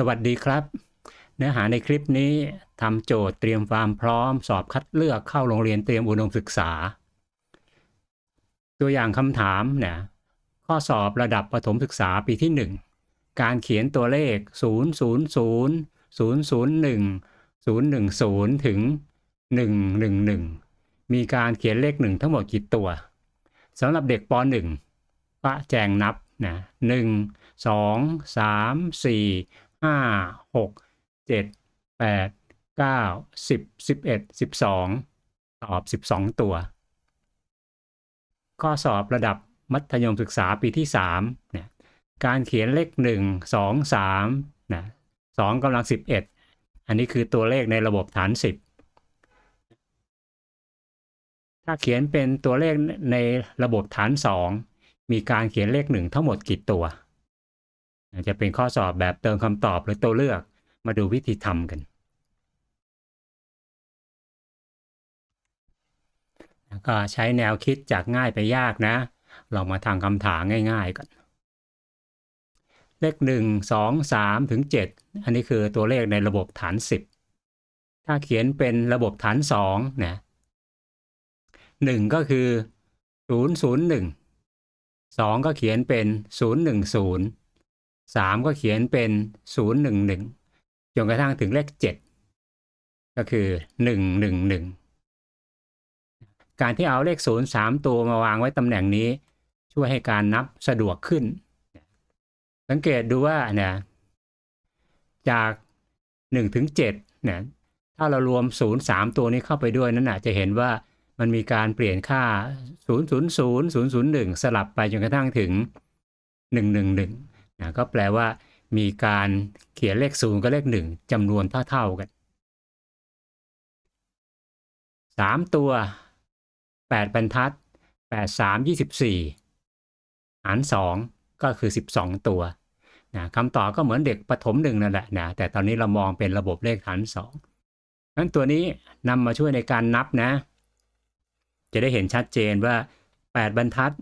สวัสดีครับ เนื้อหาในคลิปนี้ทำโจทย์เตรียมความพร้อม สอบคัดเลือกเข้าโรงเรียนเตรียมอุดมศึกษา ตัวอย่างคำถามเนี่ยข้อสอบระดับประถมศึกษาปีที่ 1 การเขียนตัวเลข 0 0 0 0 0 1 0 1 0 ถึง 1 1 1 มีการเขียนเลข 1 ทั้งหมดกี่ตัวสำหรับเด็กป .1 ก็แจงนับนะ1 2 3 4 ห้าหกเจ็ดแปดเก้าสิบสิบเอ็ดสิบสองตอบสิบสองตัว ข้อสอบระดับมัธยมศึกษาปีที่สามเนี่ยการเขียนเลขหนึ่งสองสามนะสองกำลังสิบเอ็ดอันนี้คือตัวเลขในระบบฐานสิบถ้าเขียนเป็นตัวเลขในระบบฐานสองมีการเขียนเลขหนึ่งทั้งหมดกี่ตัว จะเป็นข้อสอบแบบเติมคำตอบหรือตัวเลือกมาดูวิธีทำกันก็ใช้แนวคิดจากง่ายไปยากนะ ลองมาทางคำถามง่าย ๆก่อนเลขหนึ่งสองสามถึงเจ็ดอันนี้คือตัวเลขในระบบฐานสิบถ้าเขียนเป็นระบบฐานสองนะหนึ่งก็คือศูนย์ศูนย์หนึ่งสองก็เขียนเป็นศูนย์หนึ่งศูนย์ สามก็เขียนเป็นศูนย์หนึ่งหนึ่งจนกระทั่งถึงเลขเจ็ดก็คือหนึ่งหนึ่งหนึ่งการที่เอาเลขศูนย์สามตัวมาวางไว้ตำแหน่งนี้ ช่วยให้การนับสะดวกขึ้น สังเกตดูว่าเนี่ยจากหนึ่งถึงเจ็ดเนี่ยถ้าเรารวมศูนย์สามตัวนี้เข้าไปด้วยนั้นนะจะเห็นว่ามันมีการเปลี่ยนค่า 0 0 0 0 0 1 สลับไปจนกระทั่งถึง 111 นะก็แปลว่า มีการเขียนเลขศูนย์กับเลขหนึ่งจำนวนเท่าๆกันสามตัวแปดบรรทัดแปดสามยี่สิบสี่หารสองก็คือสิบสองตัวนะคำตอบก็เหมือนเด็กประถมหนึ่งนั่นแหละนะแต่ตอนนี้เรามองเป็นระบบเลขฐานสองนั้นตัวนี้นำมาช่วยในการนับนะ จะได้เห็นชัดเจนว่า 8 บรรทัด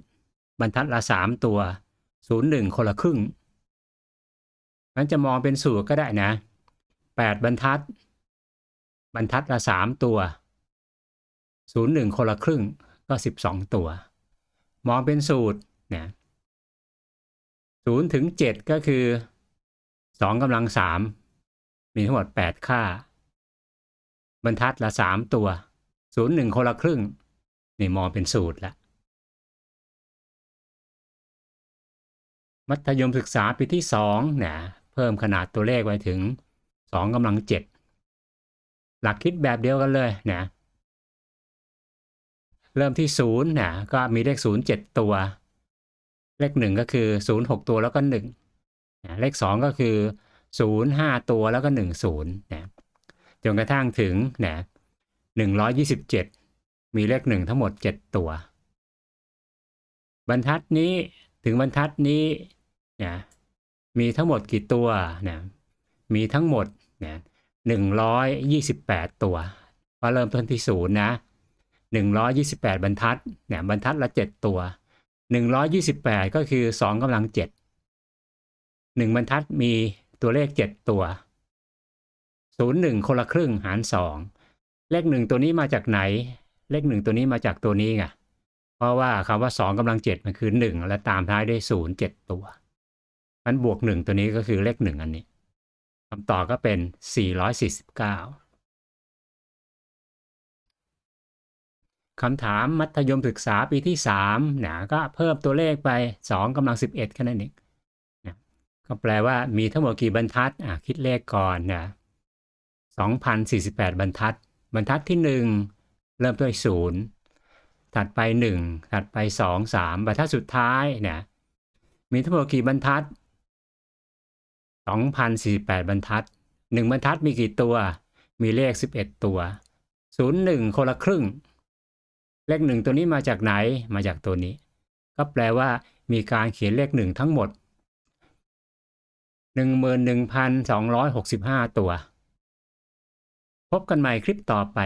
บรรทัดละ 3 ตัว 0 1 คนละครึ่ง นั้นจะมองเป็นสูตรก็ได้นะแปดบรรทัด บรรทัดละสามตัวศูนย์หนึ่งคนละครึ่งก็สิบสองตัว มองเป็นสูตรเนี่ยศูนย์ถึงเจ็ดก็คือสองกำลังสามมีทั้งหมดแปดค่า บรรทัดละสามตัวศูนย์หนึ่งคนละครึ่งนี่มองเป็นสูตรละมัธยมศึกษาปีที่สองเนี่ย เพิ่มขนาดตัวเลขไว้ถึง2กำลัง 7 หลักคิดแบบเดียวกันเลยนะเริ่มที่0นะก็มีเลข 0 7 ตัว เลข 1 ก็คือ 0 6 ตัวแล้วก็1นะเลข 2 ก็คือ 0 5 ตัวแล้วก็ 1 0นะจนกระทั่งถึงนะ127 มีเลข 1 ทั้งหมด 7 ตัว บรรทัดนี้ถึงบรรทัดนี้นะ มีทั้งหมดกี่ตัวเนี่ยมีทั้งหมดเนี่ยหนึ่งร้อยยี่สิบแปดตัวก็เริ่มต้นที่ศูนย์นะหนึ่งร้อยยี่สิบแปดบรรทัดเนี่ยบรรทัดละเจ็ดตัวหนึ่งร้อยยี่สิบแปดก็คือสองกำลังเจ็ดหนึ่งบรรทัดมีตัวเลขเจ็ดตัวศูนย์หนึ่งคนละครึ่งหารสองเลขหนึ่งตัวนี้มาจากไหน เลขหนึ่งตัวนี้มาจากตัวนี้ไงเพราะว่าคำว่าสองกำลังเจ็ดมันคือหนึ่งและตามท้ายด้วยศูนย์เจ็ดตัว มันบวกหนึ่งตัวนี้ก็คือเลขหนึ่งอันนี้คำตอบก็เป็น449คำถามมัธยมศึกษาปีที่3นะก็เพิ่มตัวเลขไป2กำลัง 11แค่นั้นเองนะก็แปลว่ามีทั้งหมดกี่บรรทัดอะคิดเลขก่อนนะ2,048 บรรทัด บรรทัดที่ 1 เริ่มด้วย0ถัดไป 1 ถัดไป 2 3 บรรทัดสุดท้ายนะมีทั้งหมดกี่บรรทัด 2,048 บรรทัด 1 บรรทัดมีกี่ตัว มีเลข 11 ตัว 01 คนละครึ่ง เลข 1 ตัวนี้มาจากไหน มาจากตัวนี้ ก็แปลว่ามีการเขียนเลข 1 ทั้งหมด 11,265 ตัว พบกันใหม่คลิปต่อไป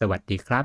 สวัสดีครับ